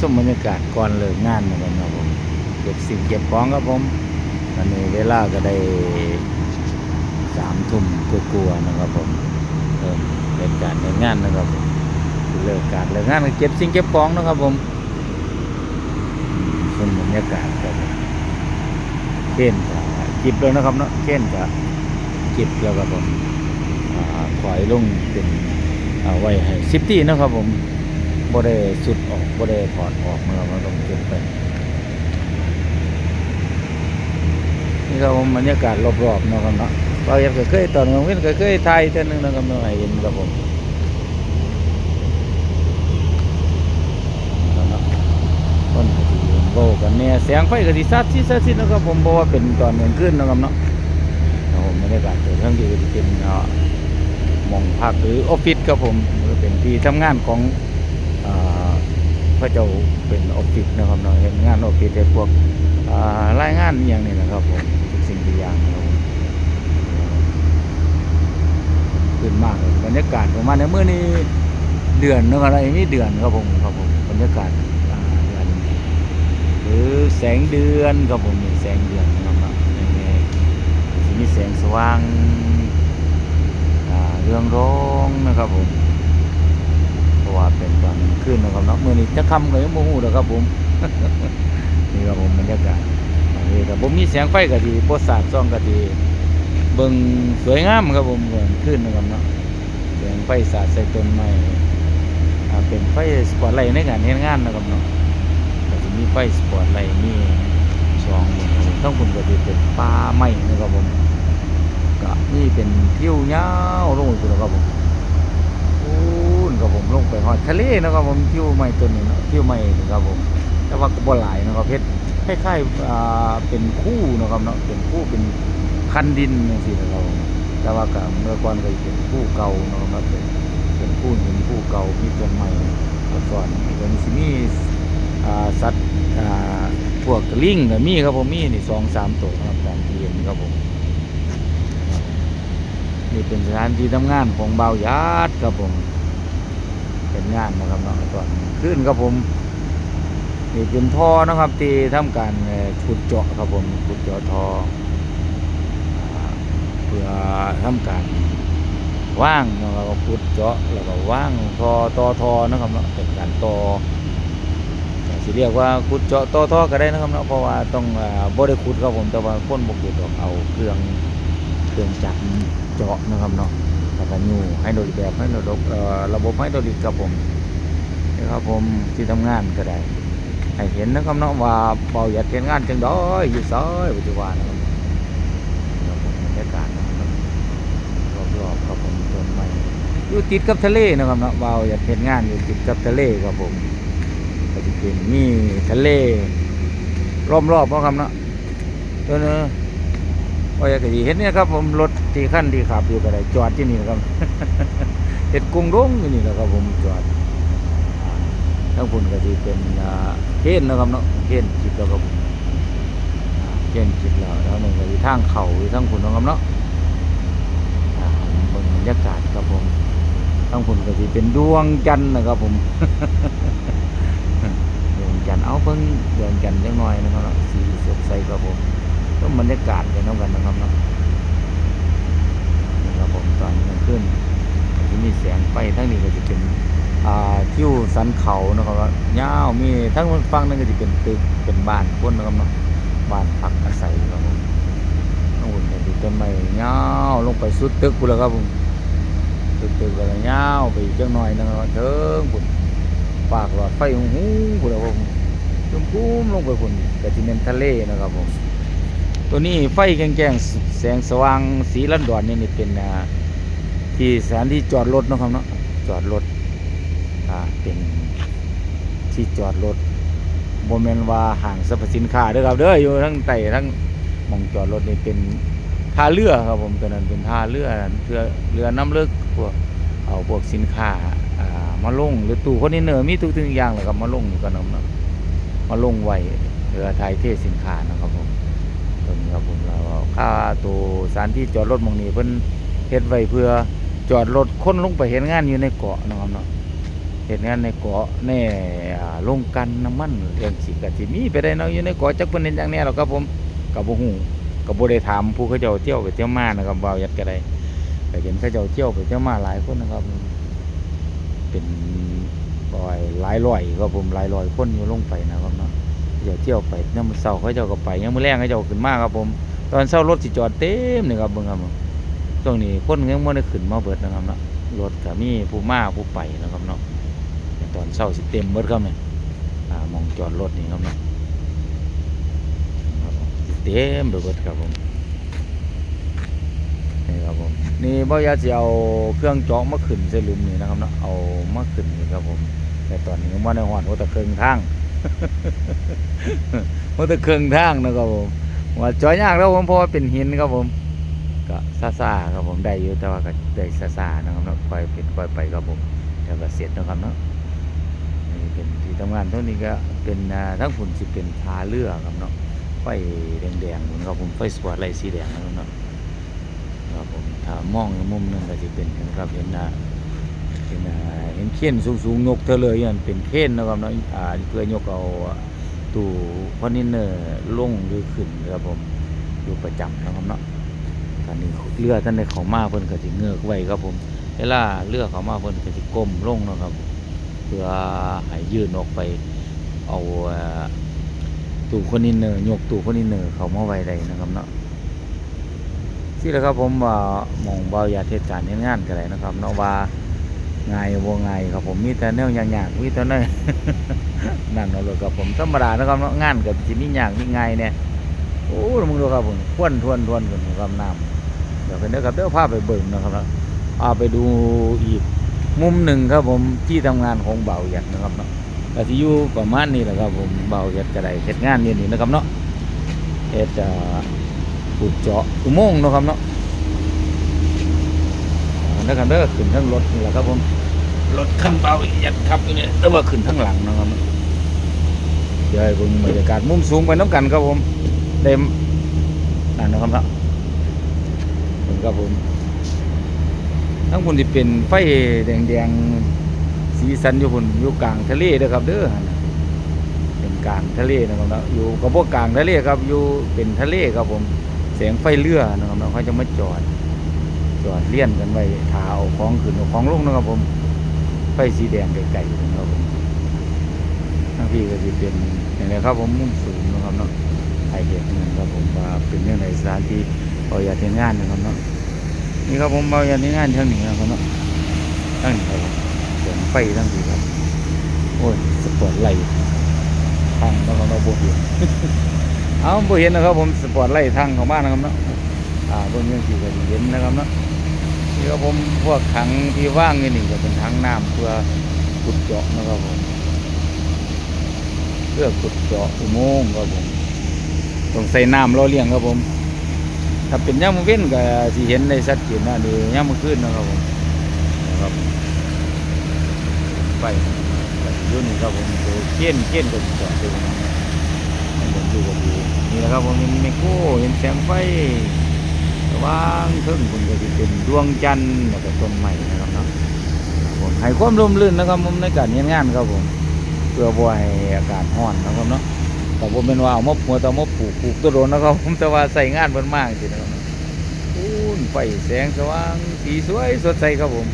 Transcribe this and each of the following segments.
สมบรรยากาศก่อนเลิกงานนะครับผมเก็บสิ่งเก็บของครับผมตอนนี้เวลาก็ได้สามทุ่มกลัวๆนะครับผมเริ่มเลิกการเลิกงานนะครับผมเลิกการเลิกงานเก็บสิ่งเก็บของนะครับผมสมบรรยากาศครับผมเข่นจะจิบเลยนะครับเนาะเข่นจะจิบแล้วครับผมอ่อยลงเป็นเอาไว้ให้ซิปตี้นะครับผม บ่ได้สุดออกบ่ได้ถอดออกมาเราต้องเก็บไป นี่ครับผมบรรยากาศรอบๆเนาะครับเนาะเราอยากเคยตอนกลางวันก็เคยถ่ายเท่านึงนะครับเนาะให้เห็นครับผมคนาะต้นก็สิโบกันเนี่ยแสงไฟก็สิซัดซิซัดซินะครับผมเพราะว่าเป็นตอนกลางคืนนะครับเนาะครับผมบรรยากาศเกิดทั้งที่ก็สิเป็นเอ่อหมองพักหรือออฟฟิศครับผมหรือเป็นที่ทำงานของ พระเจ้าเป็นออฟฟิศนะครับเนาะเห็นงานออฟฟิศไอ้พวกรายงานอย่างนี้นะครับผมทุกสิ่งทุกอย่างขึ้นมากบรรยากาศประมาณในเมื่อนี้เดือนนะครับอะไรนี่เดือนครับผมครับผมบรรยากาศเดือนหรือแสงเดือนครับผมนี่แสงเดือนนะครับอย่างนี้มีแสงสว่างเรื่องร้องนะครับผม เพราะว่าเป็นตอน ขึ้นนะครับเนาะมื่อนี้จะคำก็ยังโมโหนะครับผมนี่ครับผมบรรยากาศนนี้ครับผมมีแสงไฟก็ดีโพสาดซ่องก็ดีเบิ่งสวยงามครับผมเหมือนขึ้นนะครับเนาะแสงไฟสาดใส่ต้นไม้อ่าเป็นไฟสปอตไลท์ในการเฮ็ดงานนะครับเนาะก็จะมีไฟสปอตไลท์มีสองหมดครับผมทั้งคุณก็จะเป็นป่าไม้นะครับผมก็นี่เป็นเทิวยาวลงไปเลยครับผมพู นครับผมลงไปหอดทะเลนะครับผมทิวใหม่ตัวนี้เนะทิวใหม่นี่ครับผมแต่ว่าก็บ่หลายนะครับเพชรคล้ายๆอ่าเป็นคู่นะครับเนาะเป็นคู่เป็นคันดินจังซี่นะครับผมแต่ว่าก็เมื่อก่อนก็เป็นคู่เก่านะครับเป็นเป็นคู่หินคู่เก่ามีต้นไม้ก่อนตัวนี้สิมีอ่าสัตว์อ่าพวกลิงก็มีครับผมมีนี่สองสามตัวนะครับตามที่เห็นครับผมนี่เป็นสถานที่ทำงานของเบาวญาติครับผม เป็นงานนะครับเนาะตอนขึ้นครับผมนี่เป็นท่อนะครับที่ทำการขุดเจาะครับผมขุดเจาะท่อเพื่อทำการว่างนะครับก็ขุดเจาะแล้วก็ว่างท่อต่อท่อนะครับเนาะเป็นการต่อแต่สิเรียกว่าขุดเจาะต่อท่อก็ได้นะครับเนาะเพราะว่าต้องบ่ได้ขุดครับผมแต่ว่าคนบ่ขุดออกเอาเครื่องเครื่องจักรเจาะนะครับเนาะ แล้วก็ยูไฮโดรลิกแบบไฮโดรลิกเอ่อระบบไฮโดรลิกครับผมนี่ครับผมที่ทำงานก็ได้ให้เห็นนะครับเนาะว่าเบาหยัดเห็นงานจังด้อยอยู่ซอยปัจจุบันนะครับบรรยากาศนะครับรอบๆครับผมต้นไม้อยู่ติดกับทะเลนะครับเนาะเบาหยัดเห็นงานอยู่ติดกับทะเลครับผมก็จะเป็นมีทะเลรอบๆเนาะครับเนาะเนาะ ว่าอยากจะเห็นเนี่ยครับผมรถที่ขั้นที่ขับอยู่ก็ได้จอดที่นี่นะครับเห็ดกรุงรงอยู่นี่แหละครับผมจอดทั้งพุ่นก็ที่เป็นอ่าเคนนะครับเนาะเคนจิตแล้วครับผมอ่าเคนจิตแล้วแล้วหนึ่งก็ที่ทางเข่าทั้งพุ่นนะครับเนาะบรรยากาศครับผมทั้งพุ่นก็ที่เป็นดวงจันทร์นะครับผมดวงจันทร์เอาเพิ่งดวงจันทร์จังหน่อยนะครับสีสดใสครับผม ก็บรรยากาศกันน้องกันนะครับเนาะนี่ครับผมตอนกลางคืนที่มีแสงไฟทั้งนี้ก็จะเป็นอ่าทิวสันเขานะครับว่าเงาวมีทั้งฟังนั่นก็จะเป็นตึกเป็นบ้านคนนะครับเนาะบ้านพักอาศัยครับผมน้องอุ่นก็จะต้นไม้เงาลงไปสุดตึกกูแล้วครับผมตึกตึกอะไรเงาไปจังหน่อยนะครับเถิงบุญปากหลอดไฟหูหูกูแล้วผมจุ่มพุ่มลงไปคนก็จะเป็นทะเลนะครับผม ตัวนี้ไฟแจ้งๆแสงสว่างสีลันดอนนี่นี่เป็นที่สถานที่จอดรถนะครับเนาะจอดรถอ่าเป็นที่จอดรถโมเมนว่าห้างสรรพสินค้าเด้อครับเด้ออยู่ทั้งไต่ทั้งมองจอดรถนี่เป็นท่าเรือครับผมตัวนั้นเป็นท่าเรือเรือเรือน้ำเลึกพวกเอาพวกสินค้าอ่ามาลงหรือตู้คอนเทนเนอร์มีทุกสิ่งอย่างเลยครับมาลงอยู่กันเนาะมาลงไว้เรือไทยเทศสินค้านะครับผม นี้ครับผมเราค่าตัวสถานที่จอดรถมองนี้เพิ่นเฮ็ดไว้เพื่อจอดรถคนลงไปเห็นงานอยู่ในเกาะนะครับเนาะเฮ็ดงานในเกาะในอ่าโรงกันน้ำมันเรื่องสิก็สิมีไปได้เนาะอยู่ในเกาะจักเพิ่นเฮ็ดจังแน่หรอกครับผมก็บ่ฮู้ก็บ่ได้ถามผู้เขาเจ้าเที่ยวไปเที่ยวมานะครับบ่าวยัดก็ได้ก็เห็นเขาเจ้าเที่ยวไปเที่ยวมาหลายคนนะครับเป็นร้อยหลายร้อยครับผมหลายร้อยคนอยู่ลงไปนะครับเนาะ เขาเจ้าเที่ยวไปยามมื้อเช้าเขาเจ้าก็ไปยามมื้อแลงเขาเจ้าขึ้นมากครับผม ตอนเช้ารถสิจอดเต็มนี่ครับเบิ่งครับผมช่วงนี้คนยังบ่ได้ขึ้นมาเบิดนะครับเนาะรถก็มีผู้มาผู้ไปนะครับเนาะตอนเช้าสิเต็มเบิดครับเนี่ยมองจอดรถนี่ครับเนาะเต็มไปเบิดครับผมนี่ครับผมนี่บ่อยากสิเอาเครื่องเจาะมาขึ้นใส่หลุมนี่นะครับเนาะเอามาขึ้นนี่ครับผมแต่ตอนนี้ยังบ่ได้ฮอดหัวตะเครื่องทาง หัวตะเครื่องทางนะครับผมว่าจอยยากแล้วผมเพราะว่าเป็นหินครับผม ก็ซาซาครับผมได้อยู่แต่ว่าก็ได้ซาซานะครับเนาะค่อยเป็นค่อยไปครับผมเดี๋ยวก็เสร็จนะครับเนาะนี่เป็นที่ทำงานเท่านี้ก็เป็นทั้งฝุ่นสิเป็นทาเรือครับเนาะไฟแดงๆนะครับผมไฟสปอร์ตไลท์สีแดงนะครับเนาะครับผมถ้ามองอีกมุมหนึงก็จะเป็นนครับเห็นอ่า เป็นเห็นเข็นสูงๆยกเธอเลยนั่นเป็นเข็นนะครับเนาะอ่าเพื่อยกเอาตู้คอนเทนเนอร์ลงหรือขึ้นครับผมอยู่ประจำนะครับเนาะตอนนี้เรือท่านได้เขามาเพิ่นก็สิเงือกไว้ครับผมเวลาเรือเขามาเพิ่นก็สิก้มลงนะครับ เพื่อให้ยื่นออกไปเอาตู้คอนเทนเนอร์ยกตู้คอนเทนเนอร์เขามาไว้ได้นะครับเนาะที่แหละครับผมว่ามองเบาอยาเทศกาลเฮ็ดงานกันเลยนะครับเนาะว่า ง่ายบ่ง่ายครับผมมีแต่แนวยากๆมีแต่แนวนั่นเอาเลยครับผมธรรมดานะครับเนาะงานกับจิมีอย่างมีไงายเนี่ยโอ้มึงดูครับผมควนทวนทวนกันครับน้ำเดี๋ยวเป็นเด้อครับเดี๋ยวพาไปเบิ่งนะครับแล้วเอาไปดูอีกมุมหนึ่งครับผมที่ทำงานของเบาหยัดนะครับเนาะก็สิอยู่ประมาณนี้แหละครับผมเบาหยัดก็ได้เฮ็ดงานนี่นี่นะครับเนาะเฮ็ดจะขุดเจาะอุโมงค์นะครับเนาะ นะครับเด้อขึ้นทั้งรถนี่แหละครับผมรถคันเบาหยัดครับอยู่เนี่ยแต่ว่าขึ้นทั้งหลังนะครับเดี๋ยวให้เบิ่งบรรยากาศมุมสูงไปน้ำกันครับผมเต็มนั่นนะครับเนาะเบิ่งครับผมทั้งคนที่เป็นไฟแดงๆสีสันอยู่บนอยู่กลางทะเลเด้อครับเด้อเป็นกลางทะเลนะครับเนาะอยู่กับพวกกลางทะเลครับอยู่เป็นทะเลครับผมแสงไฟเรือนะครับเนาะเขาจะมาจอด จอดเลี่ยนกันไว้ทาเอาของขึ้นเอาของลงนะครับผม ไฟสีแดงไกลๆนะครับผมทั้งพี่ก็จะเป็นอย่างไรครับผมมุ่งสูงนะครับเนาะไทยเห็นนะครับผมว่าเป็นเรื่องในสถานที่เอาอยากทำงานนะครับเนาะนี่ครับผมเอาอยากทำงานทั้งนี้นะครับเนาะทั้งนี้ครับผมเสียงไฟทั้งนี้ครับโอ้ยสปอร์ตไลท์ทางนะครับเราโบเห็นเอาโบเห็นนะครับผมสปอร์ตไลท์ทางของบ้านนะครับเนาะอ่าบนเรื่องที่ก็จะเห็นนะครับเนาะ นี่ครับผมพวกถังที่ว่างนี่นี่ก็เป็นถังน้ำเพื่อขุดเจาะนะครับผมเพื่อขุดเจาะอุโมงค์ครับผมต้องใส่น้ำรอเลี้ยงครับผม ถ้าเป็นย่ามมื้อเว้นก็สิเห็นได้ชัดเจนนะนี่ย่ามมื้นนะครับผมนะครับไปไปอยู่นี่ครับผมเขียนเขียนก็สิจอดอยู่นะมันบนอยู่ก็ดีนี่แหละครับผมเห็นไมโครเห็นแสงไฟ ว่างเทิงคุณก็สิเป็นดวงจันทร์แล้วก็ต้นไม้นะครับเนาะผมให้ความร่มรื่นนะครับผมในการเฮ็ดงานครับผมเพื่อบ่ให้อากาศร้อนนะครับเนาะแต่ผมเป็นว่าเอามาหัวต่มาปลูกปลูกตัวโดนนะครับผมแต่ว่าใส่งานมันมากจริงนะครับอู้นไฟแสงสว่างสีสวยสดใสครับผม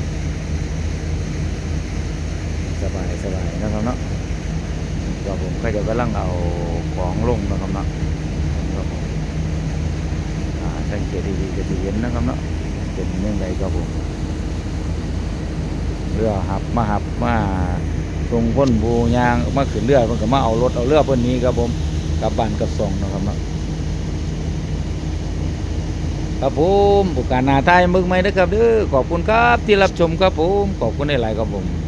สบายสบายนะครับเนาะก็ผมก็จะกำลังเอาของลงนะครับเนาะ สังเกตดีๆก็จะเห็นนะครับเนาะเป็นเรื่องใดครับผมเรือหับมาหับมาส่งพ้นบูยางมาขึ้นเรือเพิ่นก็มาเอารถเอาเรือเพิ่นนี้ครับผมกลับบ้านกับส่งนะครับเนาะครับผมผู้การนาไทยมึกไหมนะครับเด้อขอบคุณครับที่รับชมครับผมขอบคุณหลายๆครับผม